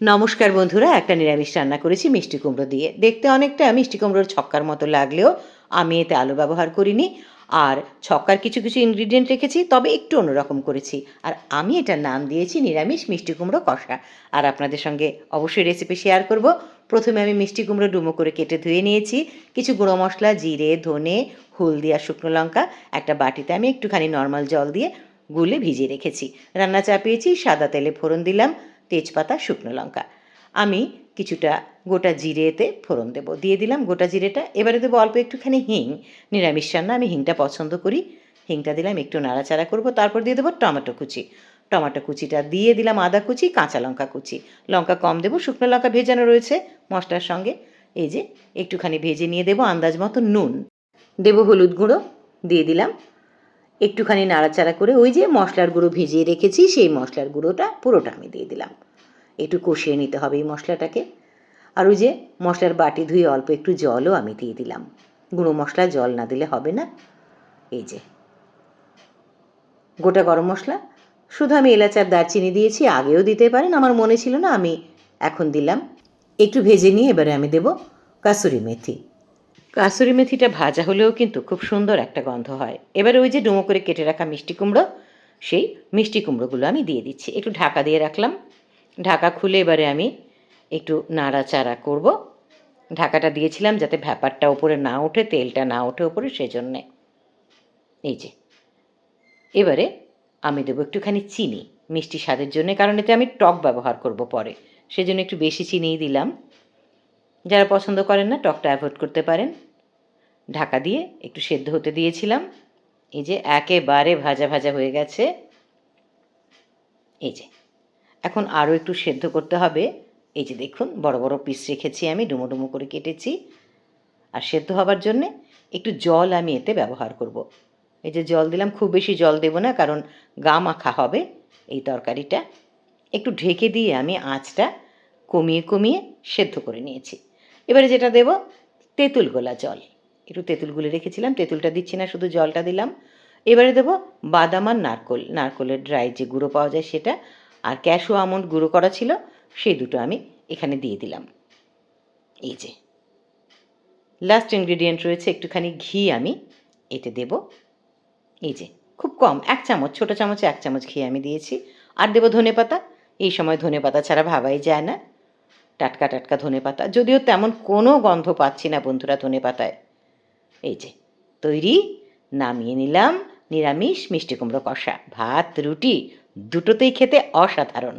নমস্কার বন্ধুরা, একটা নিরামিষ রান্না করেছি মিষ্টি কুমড়ো দিয়ে। দেখতে অনেকটা মিষ্টি কুমড়োর ছক্কার মতো লাগলেও আমি এতে আলু ব্যবহার করিনি। আর ছক্কার কিছু কিছু ইনগ্রিডিয়েন্ট রেখেছি, তবে একটু অন্যরকম করেছি। আর আমি এটার নাম দিয়েছি নিরামিষ মিষ্টি কুমড়ো কষা। আর আপনাদের সঙ্গে অবশ্যই রেসিপি শেয়ার করব। প্রথমে আমি মিষ্টি কুমড়ো ডুমো করে কেটে ধুয়ে নিয়েছি। কিছু গুঁড়ো মশলা, জিরে, ধনে, হলদি আর শুকনো লঙ্কা, একটা বাটিতে আমি একটুখানি নর্মাল জল দিয়ে গুলে ভিজিয়ে রেখেছি। রান্না চাপিয়েছি, সাদা তেলে ফোড়ন দিলাম। তেজপাতা, শুকনো লঙ্কা। আমি কিছুটা গোটা জিরেতে ফোড়ন দেব। দিয়ে দিলাম গোটা জিরেটা। এবারে দেবো অল্প একটুখানি হিং। নিরামিষ রান্না, আমি হিংটা পছন্দ করি। হিংটা দিলাম, একটু নাড়াচাড়া করব। তারপর দিয়ে দেবো টমেটো কুচি। টমেটো কুচিটা দিয়ে দিলাম আদা কুচি, কাঁচা লঙ্কা কুচি। লঙ্কা কম দেবো, শুকনো লঙ্কা ভেজানো রয়েছে মশলার সঙ্গে। এই যে, একটুখানি ভেজে নিয়ে দেবো আন্দাজ মতো নুন। দেবো হলুদ গুঁড়ো, দিয়ে দিলাম একটুখানি নাড়াচাড়া করে ওই যে মশলার গুঁড়ো ভিজিয়ে রেখেছি, সেই মশলার গুঁড়োটা পুরোটা আমি দিয়ে দিলাম। একটু কষিয়ে নিতে হবে এই মশলাটাকে। আর ওই যে মশলার বাটি ধুয়ে অল্প একটু জলও আমি দিয়ে দিলাম। গুঁড়ো মশলা, জল না দিলে হবে না। এই যে। গোটা গরম মশলা। শুধু আমি এলাচ আর দারচিনি দিয়েছি, আগেও দিতে পারেন, আমার মনে ছিল না, আমি এখন দিলাম। একটু ভেজে নিয়ে এবারে আমি দেব কাসুরি মেথি। কাসুরি মেথিটা ভাজা হলেও কিন্তু খুব সুন্দর একটা গন্ধ হয়। এবার ওই যে ডুমো করে কেটে রাখা মিষ্টি কুমড়ো, সেই মিষ্টি কুমড়োগুলো আমি দিয়ে দিচ্ছি। একটু ঢাকা দিয়ে রাখলাম। ঢাকা খুলে এবারে আমি একটু নাড়াচাড়া করব। ঢাকাটা দিয়েছিলাম যাতে ভ্যাপারটা ওপরে না ওঠে, তেলটা না ওঠে ওপরে, সেজন্যে। এই যে। এবারে আমি দেবো একটুখানি চিনি, মিষ্টি স্বাদের জন্য, কারণ এতে আমি টক ব্যবহার করব পরে। সেজন্য একটু বেশি চিনিই দিলাম। যারা পছন্দ করেন না, টকটা অ্যাভয়েড করতে পারেন। ঢাকা দিয়ে একটু সেদ্ধ হতে দিয়েছিলাম। এই যে একেবারে ভাজা ভাজা হয়ে গেছে। এই যে, এখন আরও একটু সেদ্ধ করতে হবে। এই যে দেখুন, বড় বড় পিস রেখেছি আমি, ডুমো ডুমো করে কেটেছি। আর সেদ্ধ হবার জন্যে একটু জল আমি এতে ব্যবহার করব। এই যে জল দিলাম, খুব বেশি জল দেব না, কারণ গা মাখা হবে এই তরকারিটা। একটু ঢেকে দিয়ে আমি আঁচটা কমিয়ে কমিয়ে সেদ্ধ করে নিয়েছি। এবারে যেটা দেব, তেঁতুল গোলা জল। একটু তেঁতুল গুলে রেখেছিলাম, তেঁতুলটা দিচ্ছি না, শুধু জলটা দিলাম। এবারে দেবো বাদাম আর নারকোল। নারকোলের ড্রাই যে গুঁড়ো পাওয়া যায় সেটা আর ক্যাশু আমন্ড গুঁড়ো করা ছিল, সেই দুটো আমি এখানে দিয়ে দিলাম। এই যে। লাস্ট ইনগ্রিডিয়েন্ট রয়েছে, একটুখানি ঘি আমি এতে দেব। এই যে, খুব কম, এক চামচ, ছোটো চামচে এক চামচ ঘি আমি দিয়েছি। আর দেবো ধনে পাতা এই সময় ধনে পাতা ছাড়া ভাবাই যায় না। টাটকা টাটকা ধনে পাতা যদিও তেমন কোনো গন্ধ পাচ্ছি না বন্ধুরা ধনে পাতায় এই যে, তৈরি, নামিয়ে নিলাম, নিরামিষ মিষ্টি কুমড়ো কষা। ভাত, রুটি, দুটোতেই খেতে অসাধারণ।